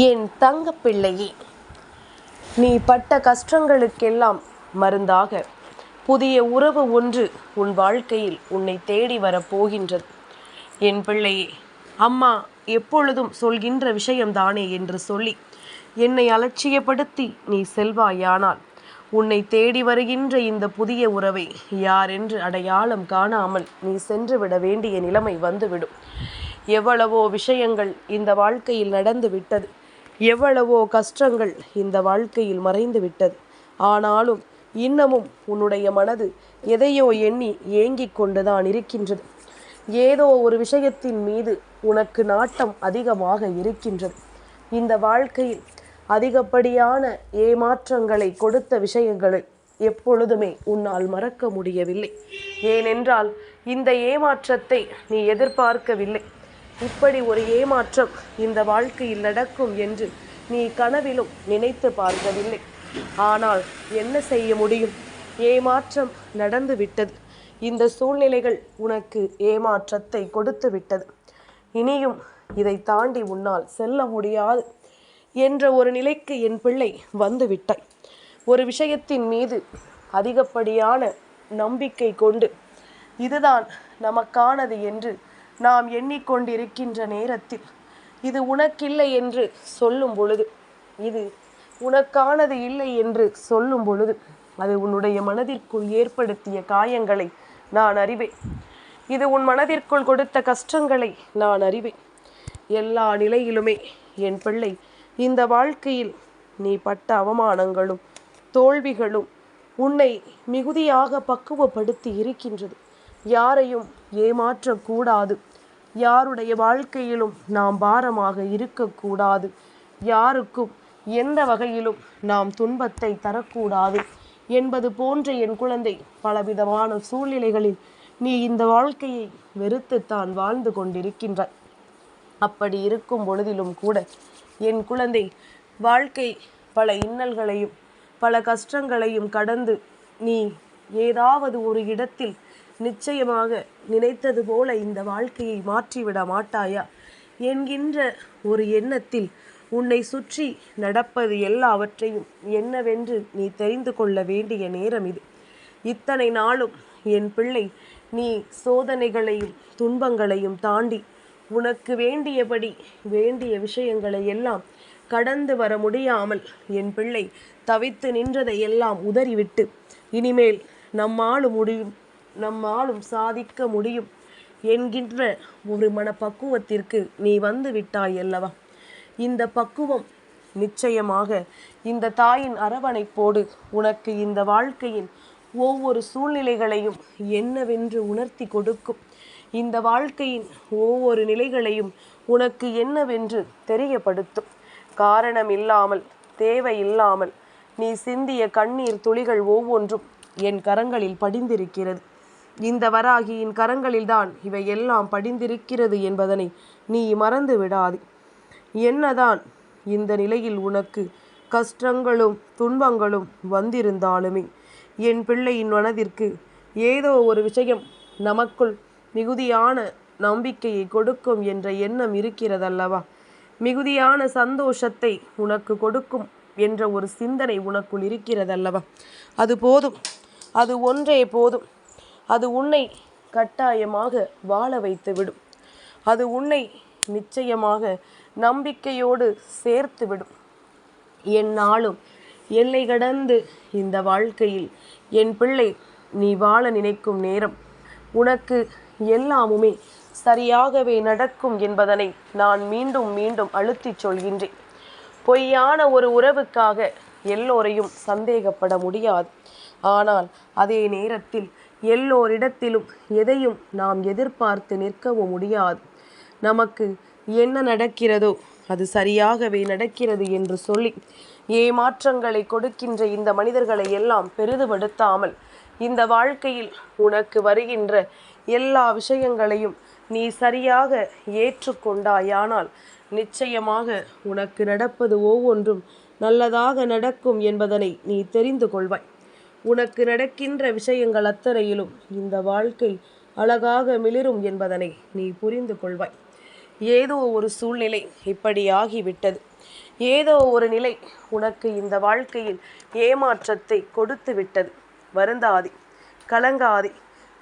என் தங்க பிள்ளையே நீ பட்ட கஷ்டங்களுக்கெல்லாம் மருந்தாக. புதிய உறவு ஒன்று உன் வாழ்க்கையில் உன்னை தேடி வரப் போகின்றது. என் பிள்ளையே அம்மா எப்பொழுதும் சொல்கின்ற விஷயம்தானே என்று சொல்லி என்னை அலட்சியப்படுத்தி நீ செல்வாயானால் உன்னை தேடி வருகின்ற இந்த புதிய உறவை யாரென்று அடையாளம் காணாமல் நீ சென்று விட வேண்டிய நிலைமை வந்துவிடும். எவ்வளவோ விஷயங்கள் இந்த வாழ்க்கையில் நடந்து விட்டது எவ்வளவோ கஷ்டங்கள் இந்த வாழ்க்கையில் மறைந்து விட்டது ஆனாலும் இன்னமும் உன்னுடைய மனது எதையோ எண்ணி ஏங்கிக் கொண்டுதான் இருக்கின்றது. ஏதோ ஒரு விஷயத்தின் மீது உனக்கு நாட்டம் அதிகமாக இருக்கின்றது. இந்த வாழ்க்கையில் அதிகப்படியான ஏமாற்றங்களை கொடுத்த விஷயங்களை எப்பொழுதுமே உன்னால் மறக்க முடியவில்லை. ஏனென்றால் இந்த ஏமாற்றத்தை நீ எதிர்பார்க்கவில்லை. இப்படி ஒரு ஏமாற்றம் இந்த வாழ்க்கையில் நடக்கும் என்று நீ கனவிலும் நினைத்து பார்க்கவில்லை. ஆனால் என்ன செய்ய முடியும்? ஏமாற்றம் நடந்து விட்டது. இந்த சூழ்நிலைகள் உனக்கு ஏமாற்றத்தை கொடுத்து விட்டது. இனியும் இதை தாண்டி உன்னால் செல்ல முடியாது என்ற ஒரு நிலைக்கு என் பிள்ளை வந்துவிட்டாய் ஒரு விஷயத்தின் மீது அதிகப்படியான நம்பிக்கை கொண்டு இதுதான் நமக்கானது என்று நாம் எண்ணிக்கொண்டிருக்கின்ற நேரத்தில் இது உனக்கில்லை என்று சொல்லும் பொழுது இது உனக்கானது இல்லை என்று சொல்லும் பொழுது அது உன்னுடைய மனதிற்குள் ஏற்படுத்திய காயங்களை நான் அறிவேன். இது உன் மனதிற்குள் கொடுத்த கஷ்டங்களை நான் அறிவேன். எல்லா நிலையிலுமே என் பிள்ளை இந்த வாழ்க்கையில் நீ பட்ட அவமானங்களும் தோல்விகளும் உன்னை மிகுதியாக பக்குவப்படுத்தி இருக்கின்றது. யாரையும் ஏமாற்றக்கூடாது. யாருடைய வாழ்க்கையிலும் நாம் பாரமாக இருக்கக்கூடாது. யாருக்கும் எந்த வகையிலும் நாம் துன்பத்தை தரக்கூடாது. என்பது போன்ற என் குழந்தை பலவிதமான சூழ்நிலைகளில் நீ இந்த வாழ்க்கையை வெறுத்துத்தான் வாழ்ந்து கொண்டிருக்கின்றாய். அப்படி இருக்கும் பொழுதிலும் கூட என் குழந்தை வாழ்க்கை பல இன்னல்களையும் பல கஷ்டங்களையும் கடந்து நீ ஏதாவது ஒரு இடத்தில் நிச்சயமாக நினைத்தது போல இந்த வாழ்க்கையை மாற்றிவிட மாட்டாயா? என்கின்ற ஒரு எண்ணத்தில் உன்னை சுற்றி நடப்பது எல்லாவற்றையும் என்னவென்று நீ தெரிந்து கொள்ள வேண்டிய நேரம் இது. இத்தனை நாளும் என் பிள்ளை நீ சோதனைகளையும் துன்பங்களையும் தாண்டி உனக்கு வேண்டியபடி வேண்டிய விஷயங்களை எல்லாம் கடந்து வர முடியாமல் என் பிள்ளை தவித்து நின்றதை எல்லாம் உதறிவிட்டு இனிமேல் நம்மாலும் முடியும் நம்மாலும் சாதிக்க முடியும் என்கின்ற ஒரு மனப்பக்குவத்திற்கு நீ வந்து விட்டாய் அல்லவா? இந்த பக்குவம் நிச்சயமாக இந்த தாயின் அரவணைப்போடு உனக்கு இந்த வாழ்க்கையின் ஒவ்வொரு சூழ்நிலைகளையும் என்னவென்று உணர்த்தி கொடுக்கும். இந்த வாழ்க்கையின் ஒவ்வொரு நிலைகளையும் உனக்கு என்னவென்று தெரியப்படுத்தும். காரணம் இல்லாமல் தேவை இல்லாமல் நீ சிந்திய கண்ணீர் துளிகள் ஒவ்வொன்றும் என் கரங்களில் படிந்திருக்கிறது. இந்த வராகியின் கரங்களில்தான் இவை எல்லாம் படிந்திருக்கிறது என்பதனை நீ மறந்து விடாது. என்னதான் இந்த நிலையில் உனக்கு கஷ்டங்களும் துன்பங்களும் வந்திருந்தாலுமே என் பிள்ளையின் மனதிற்கு ஏதோ ஒரு விஷயம் நமக்குள் மிகுதியான நம்பிக்கையை கொடுக்கும் என்ற எண்ணம் இருக்கிறதல்லவா? மிகுதியான சந்தோஷத்தை உனக்கு கொடுக்கும் என்ற ஒரு சிந்தனை உனக்குள் இருக்கிறதல்லவா? அது போதும். அது ஒன்றே போதும். அது உன்னை கட்டாயமாக வாழ வைத்து விடும் அது உன்னை நிச்சயமாக நம்பிக்கையோடு சேர்த்து விடும் என்னாலும் எல்லை கடந்து இந்த வாழ்க்கையில் என் பிள்ளை நீ வாழ நினைக்கும் நேரம். உனக்கு எல்லாமுமே சரியாகவே நடக்கும் என்பதனை நான் மீண்டும் மீண்டும் அழுத்திச் சொல்கின்றேன். பொய்யான ஒரு உறவுக்காக எல்லோரையும் சந்தேகப்பட முடியாது. ஆனால் அதே நேரத்தில் எல்லோரிடத்திலும் எதையும் நாம் எதிர்பார்த்து நிற்கவும் முடியாது. நமக்கு என்ன நடக்கிறதோ அது சரியாகவே நடக்கிறது என்று சொல்லி ஏமாற்றங்களை கொடுக்கின்ற இந்த மனிதர்களை எல்லாம் பெரிதுபடுத்தாமல் இந்த வாழ்க்கையில் உனக்கு வருகின்ற எல்லா விஷயங்களையும் நீ சரியாக ஏற்றுக்கொண்டாயானால் நிச்சயமாக உனக்கு நடப்பது ஒவ்வொன்றும் நல்லதாக நடக்கும் என்பதனை நீ தெரிந்து கொள்வாய். உனக்கு நடக்கின்ற விஷயங்கள் அத்தனையிலும் இந்த வாழ்க்கை அழகாக மிளிரும் என்பதனை நீ புரிந்து கொள்வாய். ஏதோ ஒரு சூழ்நிலை இப்படி ஆகிவிட்டது. ஏதோ ஒரு நிலை உனக்கு இந்த வாழ்க்கையில் ஏமாற்றத்தை கொடுத்து விட்டது. வருந்தாதி கலங்காதி.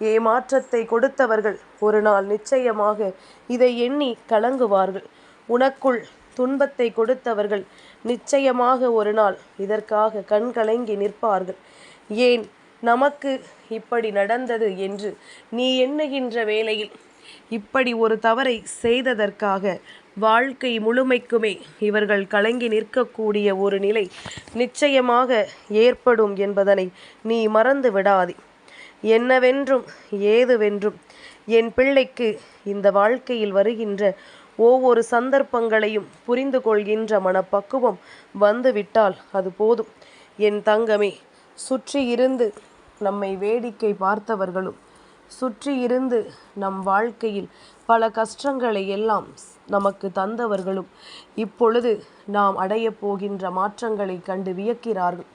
ஏமாற்றத்தை கொடுத்தவர்கள் ஒரு நாள் நிச்சயமாக இதை எண்ணி கலங்குவார்கள். உனக்குள் துன்பத்தை கொடுத்தவர்கள் நிச்சயமாக ஒரு நாள் இதற்காக கண்கலங்கி நிற்பார்கள். ஏன் நமக்கு இப்படி நடந்தது என்று நீ எண்ணுகின்ற வேளையில் இப்படி ஒரு தவறை செய்ததற்காக வாழ்க்கை முழுமைக்குமே இவர்கள் கலங்கி நிற்கக்கூடிய ஒரு நிலை நிச்சயமாக ஏற்படும் என்பதனை நீ மறந்து விடாதே. என்னவென்றும் ஏதுவென்றும் என் பிள்ளைக்கு இந்த வாழ்க்கையில் வருகின்ற ஒவ்வொரு சந்தர்ப்பங்களையும் புரிந்து கொள்கின்ற மனப்பக்குவம் வந்துவிட்டால் அது போதும். என் தங்கமே சுற்றி இருந்து நம்மை வேடிக்கை பார்த்தவர்களும் சுற்றி இருந்து நம் வாழ்க்கையில் பல கஷ்டங்களை எல்லாம் நமக்கு தந்தவர்களும் இப்பொழுது நாம் அடையப் போகின்ற மாற்றங்களை கண்டு வியக்கிறார்கள்.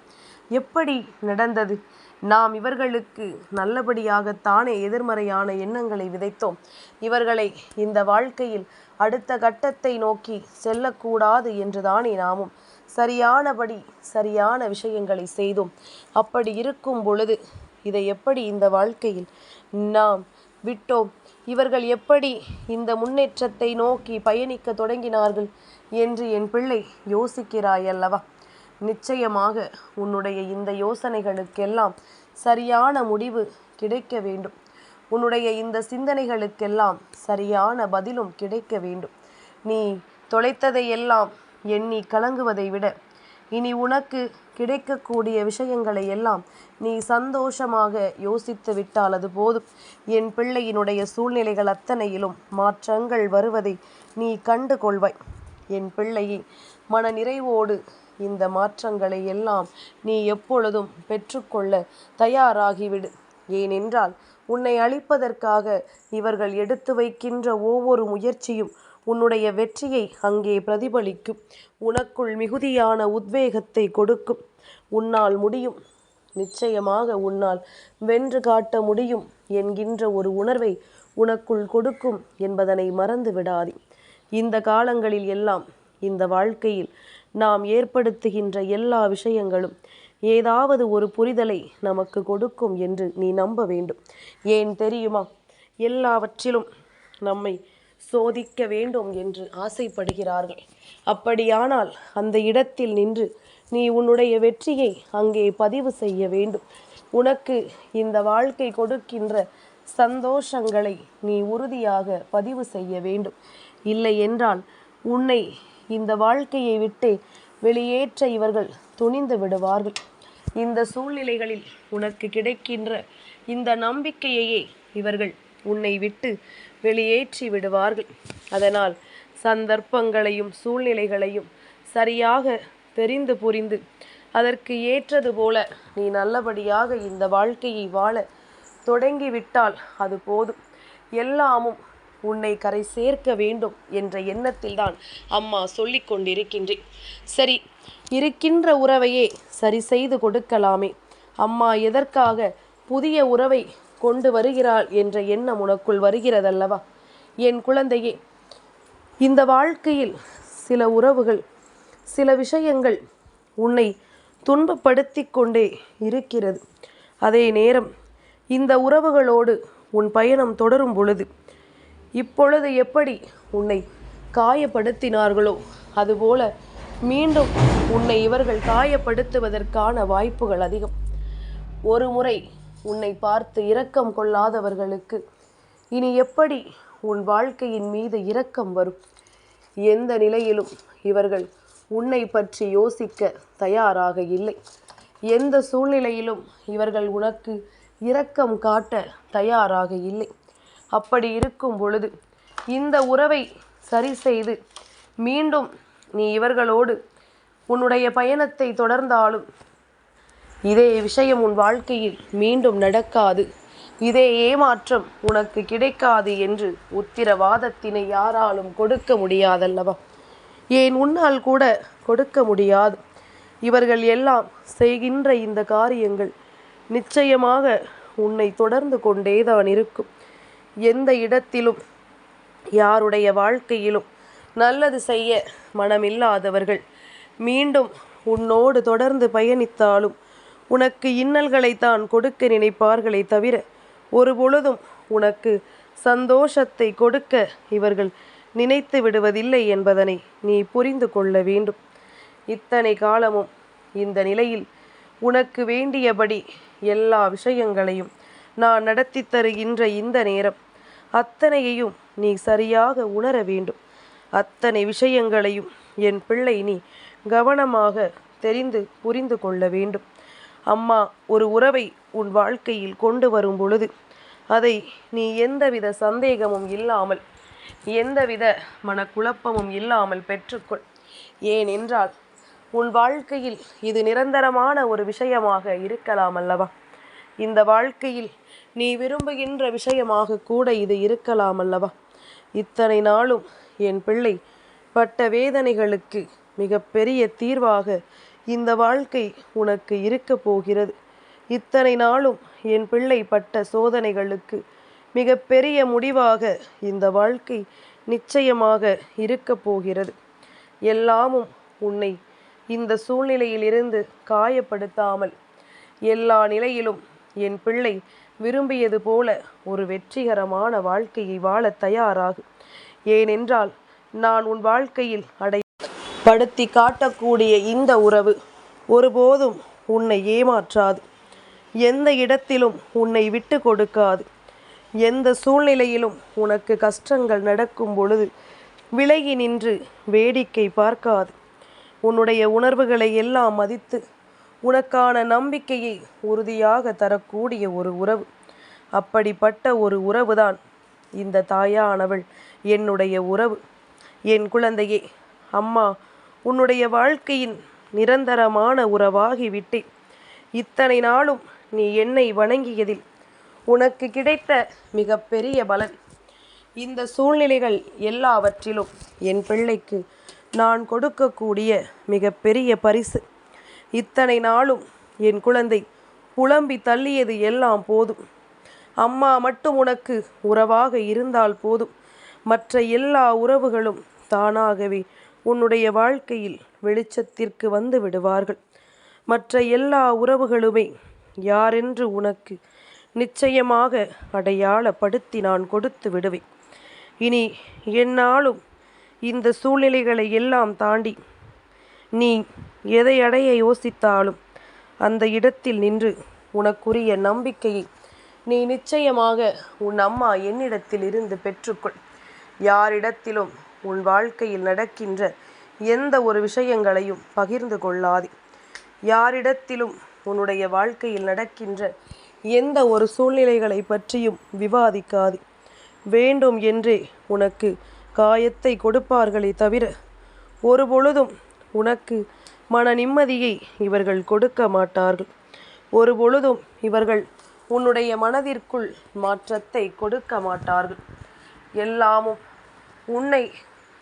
எப்படி நடந்தது? நாம் இவர்களுக்கு நல்லபடியாகத்தானே எதிர்மறையான எண்ணங்களை விதைத்தோம். இவர்களை இந்த வாழ்க்கையில் அடுத்த கட்டத்தை நோக்கி செல்லக்கூடாது என்றுதானே நாமும் சரியானபடி சரியான விஷயங்களை செய்தோம் அப்படி இருக்கும் பொழுது இதை எப்படி இந்த வாழ்க்கையில் நாம் விட்டோம்? இவர்கள் எப்படி இந்த முன்னேற்றத்தை நோக்கி பயணிக்க தொடங்கினார்கள் என்று என் பிள்ளை யோசிக்கிறாய் அல்லவா நிச்சயமாக உன்னுடைய இந்த யோசனைகளுக்கெல்லாம் சரியான முடிவு கிடைக்க வேண்டும். உன்னுடைய இந்த சிந்தனைகளுக்கெல்லாம் சரியான பதிலும் கிடைக்க வேண்டும். நீ தொலைத்ததையெல்லாம் எண்ணி கலங்குவதை விட இனி உனக்கு கிடைக்கக்கூடிய விஷயங்களை எல்லாம் நீ சந்தோஷமாக யோசித்து விட்டால் அது போதும். என் பிள்ளையினுடைய சூழ்நிலைகள் அத்தனையிலும் மாற்றங்கள் வருவதை நீ கண்டு கொள்வாய். என் பிள்ளையை மன நிறைவோடு இந்த மாற்றங்களை எல்லாம் நீ எப்பொழுதும் பெற்றுக்கொள்ள தயாராகிவிடு. ஏனென்றால் உன்னை அழிப்பதற்காக இவர்கள் எடுத்து வைக்கின்ற ஒவ்வொரு முயற்சியும் உன்னுடைய வெற்றியை அங்கே பிரதிபலிக்கும். உனக்குள் மிகுதியான உத்வேகத்தை கொடுக்கும். உன்னால் முடியும். நிச்சயமாக உன்னால் வென்று காட்ட முடியும் என்கின்ற ஒரு உணர்வை உனக்குள் கொடுக்கும் என்பதனை மறந்து விடாதே. இந்த காலங்களில் எல்லாம் இந்த வாழ்க்கையில் நாம் ஏற்படுத்துகின்ற எல்லா விஷயங்களும் ஏதாவது ஒரு புரிதலை நமக்கு கொடுக்கும் என்று நீ நம்ப வேண்டும். ஏன் தெரியுமா? எல்லாவற்றிலும் நம்மை சோதிக்க வேண்டும் என்று ஆசைப்படுகிறார்கள். அப்படியானால் அந்த இடத்தில் நின்று நீ உன்னுடைய வெற்றியை அங்கே பதிவு செய்ய வேண்டும். உனக்கு இந்த வாழ்க்கை கொடுக்கின்ற சந்தோஷங்களை நீ உறுதியாக பதிவு செய்ய வேண்டும். இல்லை என்றால் உன்னை இந்த வாழ்க்கையை விட்டு வெளியேற்ற இவர்கள் துணிந்து விடுவார்கள். இந்த சூழ்நிலைகளில் உனக்கு கிடைக்கின்ற இந்த நம்பிக்கையையே இவர்கள் உன்னை விட்டு வெளியேற்றி விடுவார்கள். அதனால் சந்தர்ப்பங்களையும் சூழ்நிலைகளையும் சரியாக தெரிந்து புரிந்து அதற்கு ஏற்றது போல நீ நல்லபடியாக இந்த வாழ்க்கையை வாழ தொடங்கிவிட்டால் அது போதும். எல்லாமும் உன்னை கரை சேர்க்க வேண்டும் என்ற எண்ணத்தில்தான் அம்மா சொல்லி கொண்டிருக்கின்றேன். சரி இருக்கின்ற உறவையே சரி செய்து கொடுக்கலாமே. அம்மா எதற்காக புதிய உறவை கொண்டு வருகிறாள் என்ற எண்ணம் உனக்குள் வருகிறதல்லவா? என் குழந்தையே இந்த வாழ்க்கையில் சில உறவுகள் சில விஷயங்கள் உன்னை துன்பப்படுத்தி கொண்டே இருக்கிறது. அதே நேரம் இந்த உறவுகளோடு உன் பயணம் தொடரும் பொழுது இப்பொழுது எப்படி உன்னை காயப்படுத்தினார்களோ அதுபோல மீண்டும் உன்னை இவர்கள் காயப்படுத்துவதற்கான வாய்ப்புகள் அதிகம். ஒரு முறை உன்னை பார்த்து இரக்கம் கொள்ளாதவர்களுக்கு. இனி எப்படி உன் வாழ்க்கையின் மீது இரக்கம் வரும்? எந்த நிலையிலும் இவர்கள் உன்னை பற்றி யோசிக்க தயாராக இல்லை. எந்த சூழ்நிலையிலும் இவர்கள் உனக்கு இரக்கம் காட்ட தயாராக இல்லை. அப்படி இருக்கும் பொழுது இந்த உறவை சரி செய்து மீண்டும் நீ இவர்களோடு உன்னுடைய பயணத்தை தொடர்ந்தாலும் இதே விஷயம் உன் வாழ்க்கையில் மீண்டும் நடக்காது. இதே ஏமாற்றம் உனக்கு கிடைக்காது என்று உத்திரவாதத்தினை யாராலும் கொடுக்க முடியாதல்லவா? ஏன் உன்னால் கூட கொடுக்க முடியாது. இவர்கள் எல்லாம் செய்கின்ற இந்த காரியங்கள் நிச்சயமாக உன்னை தொடர்ந்து கொண்டேதான் இருக்கும். எந்த இடத்திலும் யாருடைய வாழ்க்கையிலும் நல்லது செய்ய மனமில்லாதவர்கள் மீண்டும் உன்னோடு தொடர்ந்து பயணித்தாலும் உனக்கு இன்னல்களைத்தான் கொடுக்க நினைப்பார்களே தவிர ஒரு பொழுதும் உனக்கு சந்தோஷத்தை கொடுக்க இவர்கள் நினைத்து விடுவதில்லை என்பதனை நீ புரிந்து கொள்ள வேண்டும். இத்தனை காலமும் இந்த நிலையில் உனக்கு வேண்டியபடி எல்லா விஷயங்களையும் நான் நடத்தி தருகின்ற இந்த நேரம் அத்தனையையும் நீ சரியாக உணர வேண்டும். அத்தனை விஷயங்களையும் என் பிள்ளை நீ கவனமாக தெரிந்து புரிந்து கொள்ள வேண்டும். அம்மா ஒரு உறவை உன் வாழ்க்கையில் கொண்டு வரும் பொழுது அதை நீ எந்தவித சந்தேகமும் இல்லாமல் எந்தவித மனக்குழப்பமும் இல்லாமல் பெற்றுக்கொள். ஏனென்றால் உன் வாழ்க்கையில் இது நிரந்தரமான ஒரு விஷயமாக இருக்கலாம் அல்லவா? இந்த வாழ்க்கையில் நீ விரும்புகின்ற விஷயமாக கூட இது இருக்கலாம் அல்லவா? இத்தனை நாளும் என் பிள்ளை பட்ட வேதனைகளுக்கு மிகப்பெரிய தீர்வாக இந்த வாழ்க்கை உனக்கு இருக்க போகிறது. இத்தனை நாளும் என் பிள்ளை பட்ட சோதனைகளுக்கு மிக பெரிய முடிவாக இந்த வாழ்க்கை நிச்சயமாக இருக்க போகிறது. எல்லாமும் உன்னை இந்த சூழ்நிலையிலிருந்து காயப்படுத்தாமல் எல்லா நிலையிலும் என் பிள்ளை விரும்பியது போல ஒரு வெற்றிகரமான வாழ்க்கையை வாழ தயாராகு. ஏனென்றால் நான் உன் வாழ்க்கையில் அடை படுத்தி காட்டக்கூடிய இந்த உறவு ஒருபோதும் உன்னை ஏமாற்றாது. எந்த இடத்திலும் உன்னை விட்டு கொடுக்காது. எந்த சூழ்நிலையிலும் உனக்கு கஷ்டங்கள் நடக்கும் பொழுது விலகி நின்று வேடிக்கை பார்க்காது. உன்னுடைய உணர்வுகளை எல்லாம் மதித்து உனக்கான நம்பிக்கையை உறுதியாக தரக்கூடிய ஒரு உறவு. அப்படிப்பட்ட ஒரு உறவுதான் இந்த தாயானவள் என்னுடைய உறவு. என் குழந்தையே அம்மா உன்னுடைய வாழ்க்கையின் நிரந்தரமான உறவாகிவிட்டேன் இத்தனை நாளும் நீ என்னை வணங்கியதில் உனக்கு கிடைத்த மிகப்பெரிய பலன். இந்த சூழ்நிலைகள் எல்லாவற்றிலும் என் பிள்ளைக்கு நான் கொடுக்கக்கூடிய மிகப்பெரிய பரிசு. இத்தனை நாளும் என் குழந்தை புலம்பி தள்ளியது எல்லாம் போதும். அம்மா மட்டும் உனக்கு உறவாக இருந்தால் போதும். மற்ற எல்லா உறவுகளும் தானாகவே உன்னுடைய வாழ்க்கையில் வெளிச்சத்திற்கு வந்து விடுவார்கள். மற்ற எல்லா உறவுகளுமே யாரென்று உனக்கு நிச்சயமாக அடையாளப்படுத்தி நான் கொடுத்து விடுவேன். இனி என்னாலும் இந்த சூழ்நிலைகளை எல்லாம் தாண்டி நீ எதை அடைய யோசித்தாலும் அந்த இடத்தில் நின்று உனக்குரிய நம்பிக்கையை நீ நிச்சயமாக உன் அம்மா என்னிடத்தில் இருந்து பெற்றுக்கொள். யாரிடத்திலும் உன் வாழ்க்கையில் நடக்கின்ற எந்த ஒரு விஷயங்களையும் பகிர்ந்து கொள்ளாதே. யாரிடத்திலும் உன்னுடைய வாழ்க்கையில் நடக்கின்ற எந்த ஒரு சூழ்நிலைகளை பற்றியும் விவாதிக்காது. வேண்டும் என்றே உனக்கு காயத்தை கொடுப்பார்களே தவிர ஒரு பொழுதும் உனக்கு மன நிம்மதியை இவர்கள் கொடுக்க மாட்டார்கள். ஒரு பொழுதும் இவர்கள் உன்னுடைய மனதிற்குள் மாற்றத்தை கொடுக்க மாட்டார்கள். எல்லாமும் உன்னை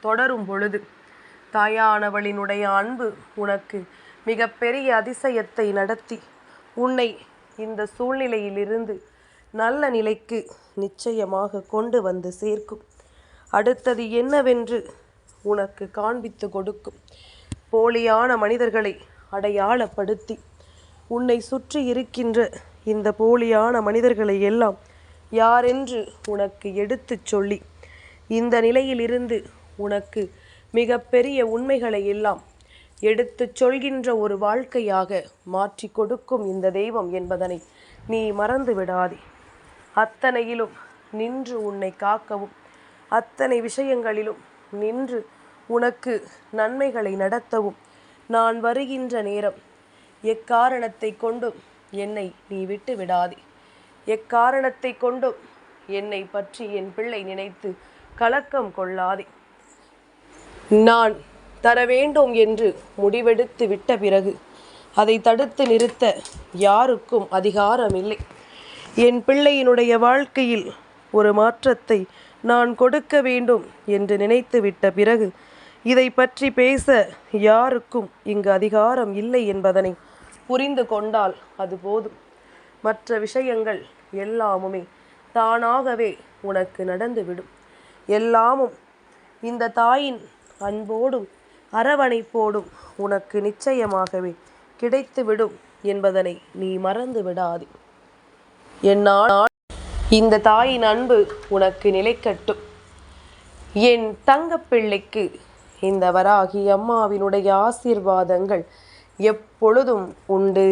தொடரும் பொழுது. தாயானவளினுடைய அன்பு உனக்கு மிகப்பெரிய அதிசயத்தை நடத்தி. உன்னை இந்த சூழ்நிலையிலிருந்து நல்ல நிலைக்கு நிச்சயமாக கொண்டு வந்து சேர்க்கும். அடுத்தது என்னவென்று உனக்கு காண்பித்து கொடுக்கும். போலியான மனிதர்களை அடையாளப்படுத்தி. உன்னை சுற்றி இருக்கின்ற இந்த போலியான மனிதர்களை எல்லாம் யாரென்று உனக்கு எடுத்துச் சொல்லி. இந்த நிலையிலிருந்து உனக்கு மிகப்பெரிய உண்மைகளை எல்லாம் எடுத்துச் சொல்கின்ற ஒரு வாழ்க்கையாக மாற்றி கொடுக்கும் இந்த தெய்வம் என்பதனை நீ மறந்து விடாதே. அத்தனையிலும் நின்று உன்னை காக்கவும். அத்தனை விஷயங்களிலும் நின்று உனக்கு நன்மைகளை நடத்தவும். நான் வருகின்ற நேரம் எக்காரணத்தை கொண்டும் என்னை நீ விட்டு விடாதே. எக்காரணத்தை கொண்டும் என்னை பற்றி என் பிள்ளை நினைத்து கலக்கம் கொள்ளாதே. நான் தர வேண்டும் என்று முடிவெடுத்து விட்ட பிறகு அதை தடுத்து நிறுத்த யாருக்கும் அதிகாரம் இல்லை என் பிள்ளையினுடைய வாழ்க்கையில் ஒரு மாற்றத்தை நான் கொடுக்க வேண்டும் என்று நினைத்து விட்ட பிறகு இதை பற்றி பேச யாருக்கும் இங்கு அதிகாரம் இல்லை என்பதனை புரிந்து கொண்டால் அது போதும். மற்ற விஷயங்கள் எல்லாமுமே தானாகவே உனக்கு நடந்துவிடும். எல்லாமும் இந்த தாயின் அன்போடும் அரவணைப்போடும் உனக்கு நிச்சயமாகவே கிடைத்துவிடும் என்பதனை நீ மறந்து விடாதே என்னால் இந்த தாயின் அன்பு உனக்கு நிலைக்கட்டும். என் தங்கப்பிள்ளைக்கு இந்த வராகி அம்மாவினுடைய ஆசீர்வாதங்கள் எப்பொழுதும் உண்டு.